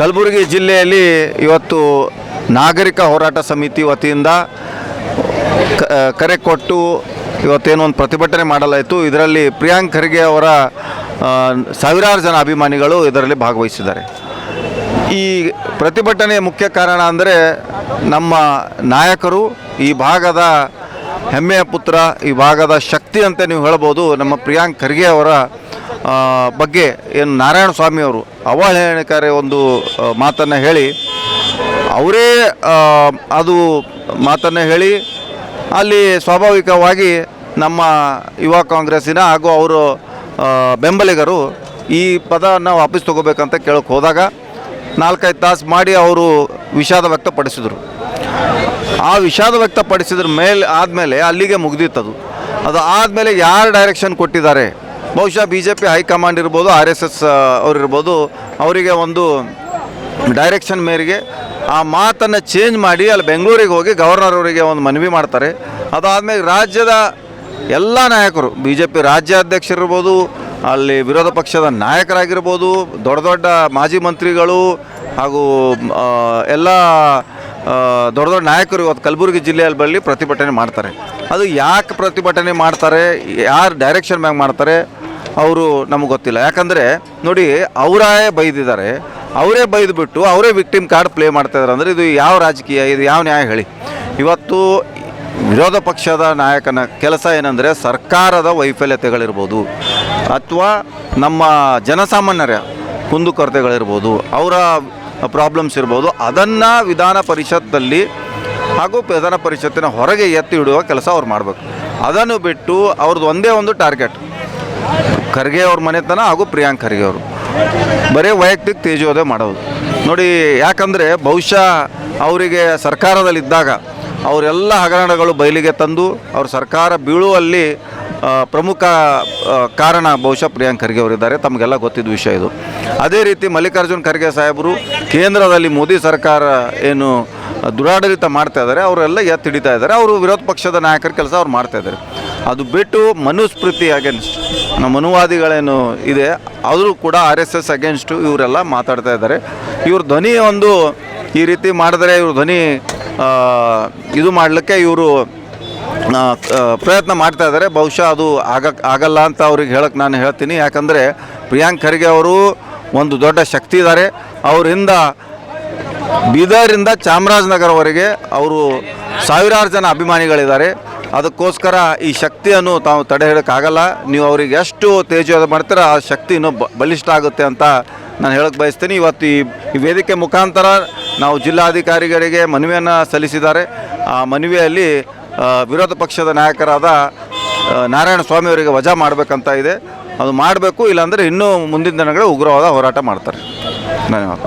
ಕಲಬುರಗಿ ಜಿಲ್ಲೆಯಲ್ಲಿ ಇವತ್ತು ನಾಗರಿಕ ಹೋರಾಟ ಸಮಿತಿ ವತಿಯಿಂದ ಕರೆ ಕೊಟ್ಟು ಇವತ್ತೇನೋ ಒಂದು ಪ್ರತಿಭಟನೆ ಮಾಡಲಾಯಿತು. ಇದರಲ್ಲಿ ಪ್ರಿಯಾಂಕ್ ಖರ್ಗೆ ಅವರ ಸಾವಿರಾರು ಜನ ಅಭಿಮಾನಿಗಳು ಇದರಲ್ಲಿ ಭಾಗವಹಿಸಿದ್ದಾರೆ. ಈ ಪ್ರತಿಭಟನೆಯ ಮುಖ್ಯ ಕಾರಣ ಅಂದರೆ ನಮ್ಮ ನಾಯಕರು, ಈ ಭಾಗದ ಹೆಮ್ಮೆಯ ಪುತ್ರ, ಈ ಭಾಗದ ಶಕ್ತಿ ಅಂತ ನೀವು ಹೇಳ್ಬೋದು, ನಮ್ಮ ಪ್ರಿಯಾಂಕ್ ಖರ್ಗೆ ಅವರ ಬಗ್ಗೆ ಏನು ನಾರಾಯಣ ಸ್ವಾಮಿ ಅವರು ಅವಹೇಳನಕಾರಿ ಒಂದು ಮಾತನ್ನು ಹೇಳಿ, ಅವರೇ ಅದು ಮಾತನ್ನು ಹೇಳಿ, ಅಲ್ಲಿ ಸ್ವಾಭಾವಿಕವಾಗಿ ನಮ್ಮ ಯುವ ಕಾಂಗ್ರೆಸ್ಸಿನ ಹಾಗೂ ಅವರು ಬೆಂಬಲಿಗರು ಈ ಪದವನ್ನು ವಾಪಸ್ ತಗೋಬೇಕಂತ ಕೇಳಕ್ಕೆ ಹೋದಾಗ ನಾಲ್ಕೈದು ತಾಸು ಮಾಡಿ ಅವರು ವಿಷಾದ ವ್ಯಕ್ತಪಡಿಸಿದರು. ಆ ವಿಷಾದ ವ್ಯಕ್ತಪಡಿಸಿದ್ರ ಮೇಲೆ, ಆದಮೇಲೆ ಅಲ್ಲಿಗೆ ಮುಗ್ದಿತ್ತದು. ಅದು ಆದಮೇಲೆ ಯಾರು ಡೈರೆಕ್ಷನ್ ಕೊಟ್ಟಿದ್ದಾರೆ? ಬಹುಶಃ B J P high command ಇರ್ಬೋದು, ಆರ್ ಎಸ್ ಎಸ್ ಅವರಿರ್ಬೋದು, ಅವರಿಗೆ ಒಂದು ಡೈರೆಕ್ಷನ್ ಮೇರೆಗೆ ಆ ಮಾತನ್ನು ಚೇಂಜ್ ಮಾಡಿ ಅಲ್ಲಿ ಬೆಂಗಳೂರಿಗೆ ಹೋಗಿ ಗವರ್ನರ್ ಅವರಿಗೆ ಒಂದು ಮನವಿ ಮಾಡ್ತಾರೆ. ಅದಾದಮೇಲೆ ರಾಜ್ಯದ ಎಲ್ಲ ನಾಯಕರು ಬಿ ಜೆ ಪಿ ರಾಜ್ಯಾಧ್ಯಕ್ಷರಿರ್ಬೋದು ಅಲ್ಲಿ ವಿರೋಧ ಪಕ್ಷದ ನಾಯಕರಾಗಿರ್ಬೋದು, ದೊಡ್ಡ ದೊಡ್ಡ ಮಾಜಿ ಮಂತ್ರಿಗಳು ಹಾಗೂ ಎಲ್ಲ ದೊಡ್ಡ ದೊಡ್ಡ ನಾಯಕರು ಇವತ್ತು ಕಲಬುರಗಿ ಜಿಲ್ಲೆಯಲ್ಲಿ ಬರಲಿ ಪ್ರತಿಭಟನೆ ಮಾಡ್ತಾರೆ. ಅದು ಯಾಕೆ ಪ್ರತಿಭಟನೆ ಮಾಡ್ತಾರೆ, ಯಾರು ಡೈರೆಕ್ಷನ್ ಮ್ಯಾಗ ಮಾಡ್ತಾರೆ ಅವರು ನಮಗೆ ಗೊತ್ತಿಲ್ಲ. ಯಾಕಂದರೆ ನೋಡಿ ಅವರೇ ಬೈದಿದ್ದಾರೆ. ಅವರೇ ಬೈದುಬಿಟ್ಟು ಅವರೇ ವಿಕ್ಟಿಮ್ ಕಾರ್ಡ್ ಪ್ಲೇ ಮಾಡ್ತಾ ಇದ್ದಾರೆ ಅಂದರೆ ಇದು ಯಾವ ರಾಜಕೀಯ, ಇದು ಯಾವ ನ್ಯಾಯ ಹೇಳಿ. ಇವತ್ತು ವಿರೋಧ ಪಕ್ಷದ ನಾಯಕನ ಕೆಲಸ ಏನಂದರೆ ಸರ್ಕಾರದ ವೈಫಲ್ಯತೆಗಳಿರ್ಬೋದು. ಅಥವಾ ನಮ್ಮ ಜನಸಾಮಾನ್ಯರ ಕುಂದುಕೊರತೆಗಳಿರ್ಬೋದು, ಅವರ ಪ್ರಾಬ್ಲಮ್ಸ್ ಇರ್ಬೋದು, ಅದನ್ನು ವಿಧಾನ ಪರಿಷತ್ತಲ್ಲಿ ಹಾಗೂ ವಿಧಾನ ಪರಿಷತ್ತಿನ ಹೊರಗೆ ಎತ್ತಿ ಇಡುವ ಕೆಲಸ ಅವ್ರು ಮಾಡಬೇಕು. ಅದನ್ನು ಬಿಟ್ಟು ಅವ್ರದ್ದು ಒಂದೇ ಒಂದು ಟಾರ್ಗೆಟ್ ಖರ್ಗೆ ಅವ್ರ ಮನೆತನ ಹಾಗೂ ಪ್ರಿಯಾಂಕ್ ಖರ್ಗೆ ಅವರು. ಬರೀ ವೈಯಕ್ತಿಕ ತೇಜೋದೆ ಮಾಡೋದು. ನೋಡಿ, ಯಾಕಂದರೆ ಬಹುಶಃ ಅವರಿಗೆ ಸರ್ಕಾರದಲ್ಲಿದ್ದಾಗ ಅವರೆಲ್ಲ ಹಗರಣಗಳು ಬಯಲಿಗೆ ತಂದು ಅವ್ರ ಸರ್ಕಾರ ಬೀಳುವಲ್ಲಿ ಪ್ರಮುಖ ಕಾರಣ ಬಹುಶಃ ಪ್ರಿಯಾಂಕ್ ಖರ್ಗೆ ಅವರಿದ್ದಾರೆ ತಮಗೆಲ್ಲ ಗೊತ್ತಿದ್ದ ವಿಷಯ ಇದು. ಅದೇ ರೀತಿ ಮಲ್ಲಿಕಾರ್ಜುನ್ ಖರ್ಗೆ ಸಾಹೇಬರು ಕೇಂದ್ರದಲ್ಲಿ ಮೋದಿ ಸರ್ಕಾರ ಏನು ದುರಾಡಳಿತ ಮಾಡ್ತಾ ಇದ್ದಾರೆ, ಅವರೆಲ್ಲ ಎತ್ತಿ ಹಿಡಿತಾ ಇದ್ದಾರೆ. ಅವರು ವಿರೋಧ ಪಕ್ಷದ ನಾಯಕರ ಕೆಲಸ ಅವ್ರು ಮಾಡ್ತಾ ಇದ್ದಾರೆ. ಅದು ಬಿಟ್ಟು ಮನುಸ್ಮೃತಿ ಅಗೇನ್ಸ್ಟ್ ನಮ್ಮ ಅನುವಾದಿಗಳೇನು ಇದೆ ಅವರು ಕೂಡ ಆರ್ ಎಸ್ ಎಸ್ ಅಗೇನ್ಸ್ಟು ಇವರೆಲ್ಲ ಮಾತಾಡ್ತಾ ಇದ್ದಾರೆ. ಇವ್ರ ಧ್ವನಿ ಒಂದು ಈ ರೀತಿ ಮಾಡಿದ್ರೆ ಇವ್ರ ಧ್ವನಿ ಇದು ಮಾಡಲಿಕ್ಕೆ ಇವರು ಪ್ರಯತ್ನ ಮಾಡ್ತಾ ಇದ್ದಾರೆ. ಬಹುಶಃ ಅದು ಆಗ, ಆಗಲ್ಲ ಅಂತ ಅವ್ರಿಗೆ ಹೇಳಕ್ಕೆ ನಾನು ಹೇಳ್ತೀನಿ. ಯಾಕಂದರೆ ಪ್ರಿಯಾಂಕ್ ಖರ್ಗೆ ಅವರು ಒಂದು ದೊಡ್ಡ ಶಕ್ತಿ ಇದ್ದಾರೆ. ಅವರಿಂದ ಬೀದರಿಂದ ಚಾಮರಾಜನಗರವರೆಗೆ ಅವರು ಸಾವಿರಾರು ಜನ ಅಭಿಮಾನಿಗಳಿದ್ದಾರೆ. ಅದಕ್ಕೋಸ್ಕರ ಈ ಶಕ್ತಿಯನ್ನು ತಾವು ತಡೆ ಹಿಡೋಕ್ಕಾಗಲ್ಲ ನೀವು ಅವ್ರಿಗೆ ಎಷ್ಟು ತೇಜೋದ ಮಾಡ್ತೀರ ಆ ಶಕ್ತಿ ಇನ್ನೂ ಬಲಿಷ್ಠ ಆಗುತ್ತೆ ಅಂತ ನಾನು ಹೇಳಕ್ಕೆ ಬಯಸ್ತೀನಿ. ಇವತ್ತು ಈ ವೇದಿಕೆ ಮುಖಾಂತರ ನಾವು ಜಿಲ್ಲಾಧಿಕಾರಿಗಳಿಗೆ ಮನವಿಯನ್ನು ಸಲ್ಲಿಸಿದ್ದಾರೆ. ಆ ಮನವಿಯಲ್ಲಿ ವಿರೋಧ ಪಕ್ಷದ ನಾಯಕರಾದ ನಾರಾಯಣ ಸ್ವಾಮಿ ಅವರಿಗೆ ವಜಾ ಮಾಡಬೇಕಂತ ಇದೆ. ಅದು ಮಾಡಬೇಕು, ಇಲ್ಲಾಂದರೆ ಇನ್ನೂ ಮುಂದಿನ ದಿನಗಳು ಉಗ್ರವಾದ ಹೋರಾಟ ಮಾಡ್ತಾರೆ. ಧನ್ಯವಾದ.